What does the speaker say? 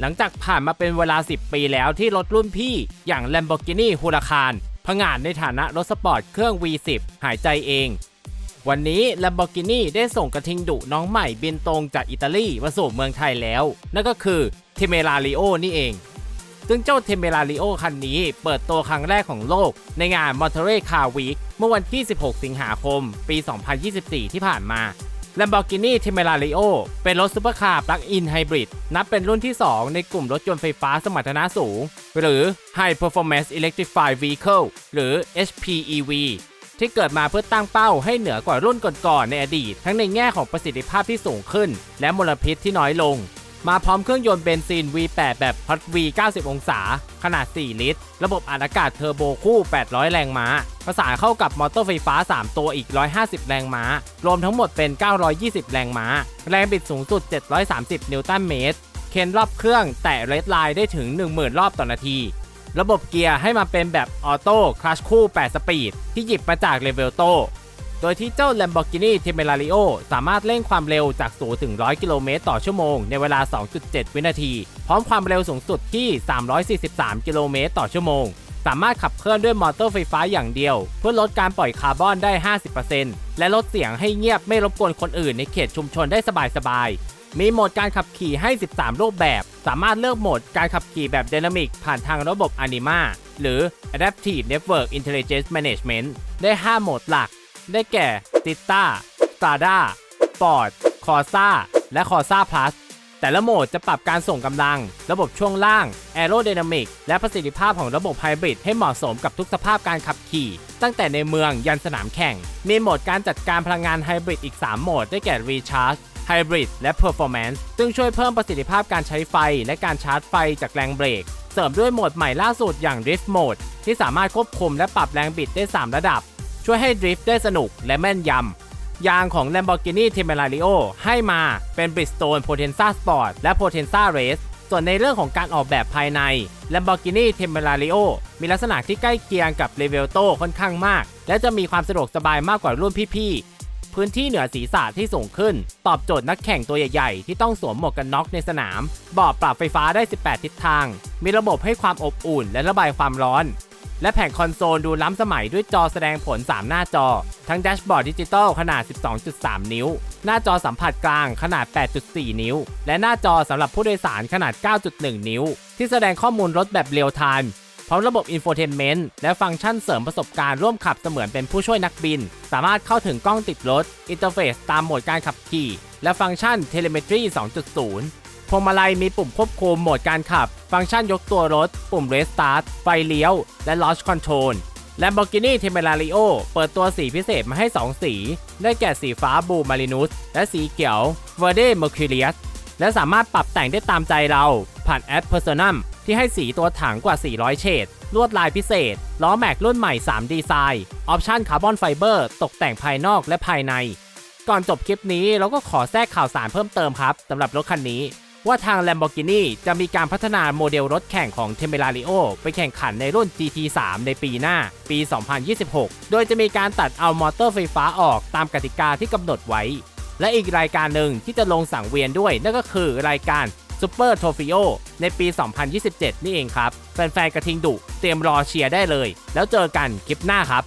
หลังจากผ่านมาเป็นเวลา 10 ปีแล้วที่รถรุ่นพี่อย่าง Lamborghini Huracan ผงาดในฐานะรถสปอร์ตเครื่อง V10 หายใจเอง วันนี้ Lamborghini ได้ส่งกระทิงดุน้องใหม่บินตรงจากอิตาลีมาสู่เมืองไทยแล้ว นั่นก็คือ Temerario นี่เอง ซึ่งเจ้า Temerario คันนี้เปิดตัวครั้งแรกของโลกในงาน Monterey Car Week เมื่อวันที่ 16 สิงหาคม ปี 2024 ที่ผ่านมา Lamborghini Temerario เป็นรถซูเปอร์คาร์ปลั๊กอินไฮบริดนับเป็นรุ่นที่ 2 ในกลุ่มรถยนต์ไฟฟ้าสมรรถนะสูง หรือ High Performance Electrified Vehicle หรือ HPEV ที่เกิดมาเพื่อตั้งเป้าให้เหนือกว่ารุ่นก่อนๆในอดีต ทั้งในแง่ของประสิทธิภาพที่สูงขึ้น และมลพิษที่น้อยลง มาพร้อมเครื่องยนต์เบนซิน V8 แบบ Hot V 90 องศา ขนาด 4 ลิตร ระบบอัดอากาศเทอร์โบคู่ 800 แรงม้า ประสานเข้ากับมอเตอร์ไฟฟ้า 3 ตัวอีก 150 แรงม้า รวมทั้งหมดเป็น 920 แรงม้า แรงบิดสูงสุด 730 นิวตันเมตร เคนรอบเครื่องแตะเรดไลน์ได้ถึง 10,000 รอบต่อนาที ระบบเกียร์ให้มาเป็นแบบออโต้คลัชคู่ 8 สปีด ที่หยิบมาจากเลเวลโต ดยที่เจ้า Lamborghini Temerario สามารถเร่งความเร็วจาก0ถึง 100 กิโลเมตรต่อชั่วโมงในเวลา 2.7 วินาที พร้อมความเร็วสูงสุดที่ 343 กิโลเมตรต่อชั่วโมง สามารถขับเคลื่อนด้วยมอเตอร์ไฟฟ้าอย่างเดียว เพื่อลดการปล่อยคาร์บอนได้ 50%และลดเสียงให้เงียบไม่รบกวนคนอื่นในเขตชุมชนได้สบายๆมีโหมดการขับขี่ให้ 13 รูปแบบ สามารถเลือกโหมดการขับขี่แบบ Dynamic ผ่านทางระบบ Anima หรือ Adaptive Network Intelligence Management ได้ 5 โหมดหลัก ได้แก่ t i t a Strada Sport Corsa และ Corsa Plus แต่ละโหมดจะปรับการส่งกำลัง ระบบช่วงล่าง Aerodynamic และประสิทธิภาพของระบบไฮบริดให้เหมาะสมกับทุกสภาพการขับขี่ ตั้งแต่ในเมืองยันสนามแข่ง มีโหมดการจัดการพลังงานไฮบริดอีก 3 โหมด ได้แก่ Recharge Hybrid และ Performance ซึ่งช่วยเพิ่มประสิทธิภาพการใช้ไฟ และการชาร์จไฟจากแรงเบรก เสริมด้วยโหมดใหม่ล่าสุดอย่าง Drift Mode ที่สามารถควบคุมและปรับแรงบิดได้ 3 ระดับ ช่วยให้ดริฟต์ได้สนุกและแม่นยำ ยางของ Lamborghini Temerario ให้มาเป็น Bridgestone Potenza Sport และ Potenza Race ส่วนในเรื่องของการออกแบบภายใน Lamborghini Temerario มีลักษณะที่ใกล้เคียงกับ r e v e l t o ค่อนข้างมาก และจะมีความสะดวกสบายมากกว่ารุ่นพี่ๆ พื้นที่เหนือศีรษะที่สูงขึ้น ตอบโจทย์นักแข่งตัวใหญ่ๆ ที่ต้องสวมหมวกกันน็อกในสนามบาะปรับไฟฟ้าได้ 18 ทิศทาง มีระบบให้ความอบอุ่นและระบายความร้อน และแผงคอนโซลดูล้ำสมัยด้วยจอแสดงผล 3 หน้าจอ ทั้งแดชบอร์ดดิจิตอลขนาด 12.3 นิ้ว หน้าจอสัมผัสกลางขนาด 8.4 นิ้ว และหน้าจอสำหรับผู้โดยสารขนาด 9.1 นิ้ว ที่แสดงข้อมูลรถแบบเรียลไทม์พร้อมระบบอินโฟเทนเมนต์และฟังก์ชันเสริมประสบการณ์ร่วมขับเสมือนเป็นผู้ช่วยนักบิน สามารถเข้าถึงกล้องติดรถ อินเทอร์เฟซตามโหมดการขับขี่ และฟังก์ชันเทเลเมตรี 2.0 พวงมาลัยมีปุ่มควบคุมโหมดการขับ ฟังก์ชันยกตัวรถ ปุ่ม Restart ไฟเลี้ยว และ Launch Control Lamborghini Temerario เปิดตัวสีพิเศษมาให้ 2 สี ได้แก่สีฟ้าบูมารินุสและสีเขียว Verde Mercurius และสามารถปรับแต่งได้ตามใจเรา ผ่านแอป Personam ที่ให้สีตัวถังกว่า 400 เฉด ลวดลายพิเศษ ล้อแม็กรุ่นใหม่ 3 ดีไซน์ ออปชั่นคาร์บอนไฟเบอร์ ตกแต่งภายนอกและภายใน ก่อนจบคลิปนี้เราก็ขอแทรกข่าวสารเพิ่มเติมครับสำหรับรถคันนี้ ว่าทาง Lamborghini จะมีการพัฒนาโมเดลรถแข่งของ Temerario ไปแข่งขันในรุ่น GT3 ในปีหน้า ปี 2026 โดยจะมีการตัดเอามอเตอร์ไฟฟ้าออกตามกติกาที่กำหนดไว้ และอีกรายการหนึ่งที่จะลงสังเวียนด้วยนั่นก็คือรายการ Super t r o p h i o ในปี 2027 นี่เองครับ แฟนๆกระทิงดุเตรียมรอเชียร์ได้เลย แล้วเจอกันคลิปหน้าครับ